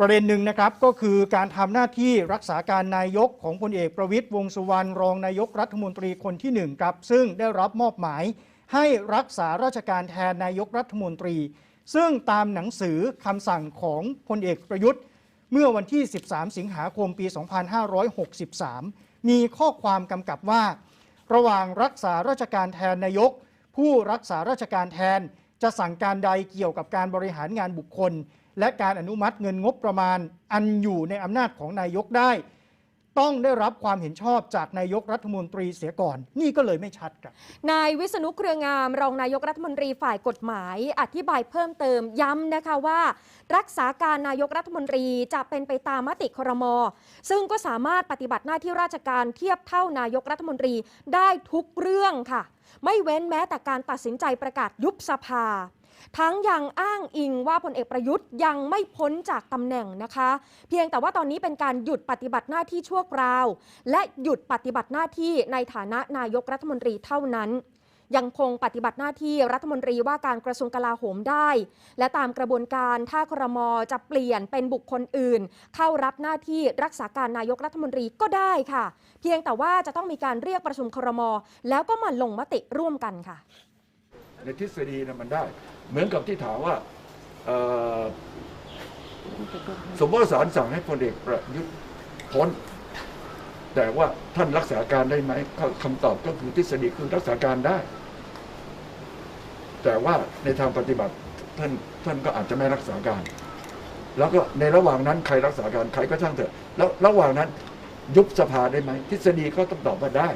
ประเด็นหนึ่งนะครับก็คือการทำหน้าที่รักษาการนายกของพลเอกประวิตยวงสุวรรณรองนายกรัฐมนตรีคนที่หนึ่งครับ ซึ่งได้รับมอบหมาย ให้รักษาราชการแทนนายกรัฐมนตรี ซึ่งตามหนังสือคำสั่งของพลเอกประยุทธ์ เมื่อวันที่ 13 สิงหาคมปี 2563 มีข้อความกำกับว่า ระหว่างรักษาราชการแทนนายก ผู้รักษาราชการแทน จะสั่งการใดเกี่ยวกับการบริหารงานบุคคล และการอนุมัติเงินงบประมาณอันอยู่ในอำนาจของนายกได้ ต้องได้รับความเห็นชอบจากนายกรัฐมนตรีเสียก่อน นี่ก็เลยไม่ชัดครับ นายวิษณุเครืองาม รองนายกรัฐมนตรีฝ่ายกฎหมาย อธิบายเพิ่มเติมย้ำนะคะว่า รักษาการนายกรัฐมนตรีจะเป็นไปตามมติครม ซึ่งก็สามารถปฏิบัติหน้าที่ราชการเทียบเท่านายกรัฐมนตรีได้ทุกเรื่องค่ะ ไม่เว้นแม้แต่การตัดสินใจประกาศยุบสภา ทั้งยังอ้างอิงว่าพลเอกประยุทธ์ยังไม่พ้นจากตำแหน่งนะคะ เพียงแต่ว่าตอนนี้เป็นการหยุดปฏิบัติหน้าที่ชั่วคราว และหยุดปฏิบัติหน้าที่ในฐานะนายกรัฐมนตรีเท่านั้นยังคงปฏิบัติหน้าที่รัฐมนตรีว่าการกระทรวงกลาโหมได้ และตามกระบวนการถ้าครมจะเปลี่ยนเป็นบุคคลอื่น เข้ารับหน้าที่รักษาการนายกรัฐมนตรีก็ได้ค่ะ เพียงแต่ว่าจะต้องมีการเรียกประชุมครมแล้วก็มาลงมติร่วมกันค่ะ ในทฤษฎีนะมันได้ เหมือนกับที่ถามว่าสมมติว่าศาลสั่งให้พลเอกประยุทธ์พ้น แต่ว่าท่านรักษาการได้ไหมคำตอบก็คือทฤษฎีคือรักษาการได้ แต่ว่าในทางปฏิบัติท่านท่านก็อาจจะไม่รักษาการ แล้วก็ในระหว่างนั้นใครรักษาการใครก็ช่างเถอะ แล้วระหว่างนั้นยุบสภาได้ไหมทฤษฎีก็ต้องตอบว่าได้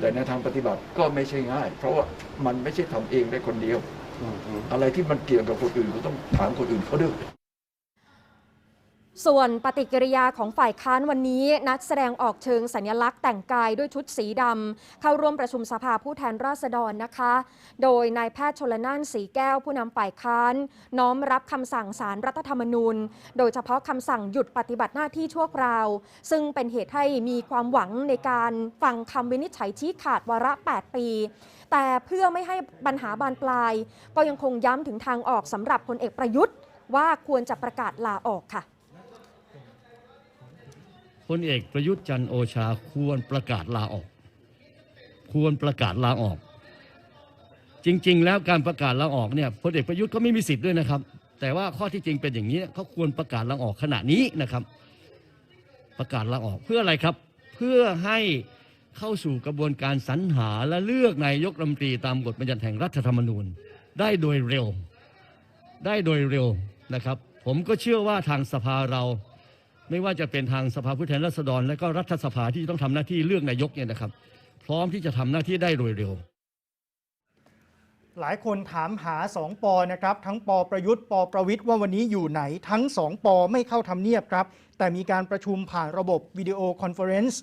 แต่ในทางปฏิบัติก็ไม่ใช่ง่าย เพราะว่ามันไม่ใช่ทำเองได้คนเดียว อะไรที่มันเกี่ยวกับคนอื่นก็ต้องถามคนอื่นเขาด้วย ส่วนปฏิกิริยาของฝ่ายค้านวันนี้นัดแสดงออกเชิงสัญลักษณ์แต่งกายด้วยชุดสีดำเข้าร่วมประชุมสภาผู้แทนราษฎรนะคะ โดยนายแพทย์ชลน่านสีแก้วผู้นำฝ่ายค้าน น้อมรับคำสั่งสารรัฐธรรมนูญ โดยเฉพาะคำสั่งหยุดปฏิบัติหน้าที่ชั่วคราว ซึ่งเป็นเหตุให้มีความหวังในการฟังคำวินิจฉัยชี้ขาดวาระ 8 ปี แต่เพื่อไม่ให้ปัญหาบานปลาย ก็ยังคงย้ำถึงทางออกสำหรับพลเอกประยุทธ์ ว่าควรจะประกาศลาออกค่ะ พลเอกประยุทธ์จันทร์โอชาควรประกาศลาออก ควรประกาศลาออก จริง ๆ แล้วการประกาศลาออกเนี่ยพลเอกประยุทธ์ก็ไม่มีสิทธิ์ด้วยนะครับ แต่ว่าข้อที่จริงเป็นอย่างนี้เขาควรประกาศลาออกขณะนี้นะครับ ประกาศลาออกเพื่ออะไรครับ เพื่อให้เข้าสู่กระบวนการสรรหาและเลือกนายกรัฐมนตรีตามกฎบัญญัติแห่งรัฐธรรมนูญ ได้โดยเร็ว ได้โดยเร็วนะครับ ผมก็เชื่อว่าทางสภาเรา ไม่ว่าจะเป็นทางสภาผู้แทนราษฎร และก็รัฐสภาที่ต้องทำหน้าที่เลือกนายกเนี่ยนะครับ พร้อมที่จะทำหน้าที่ได้โดยเร็วหลายคนถามหา2ปอนะครับ ทั้งปอประยุทธ์ปอประวิทย์ว่าวันนี้อยู่ไหน ทั้ง2ปอไม่เข้าทำเนียบครับ แต่มีการประชุมผ่านระบบวิดีโอคอนเฟอเรนซ์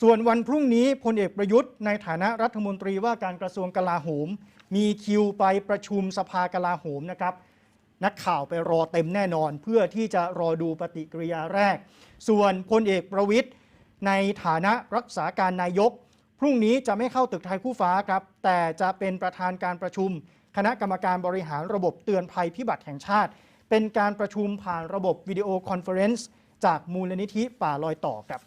ส่วนวันพรุ่งนี้พลเอกประยุทธ์ในฐานะรัฐมนตรีว่าการกระทรวงกลาโหม มีคิวไปประชุมสภากลาโหมนะครับ นักข่าวไปรอเต็มแน่นอน เพื่อที่จะรอดูปฏิกิริยาแรก ส่วนพลเอกประวิทย์ในฐานะรักษาการนายก พรุ่งนี้จะไม่เข้าตึกไทยคู่ฟ้าครับ แต่จะเป็นประธานการประชุม คณะกรรมการบริหารระบบเตือนภัยพิบัติแห่งชาติ เป็นการประชุมผ่านระบบวิดีโอคอนเฟอเรนซ์จากมูลนิธิป่าลอยต่อครับ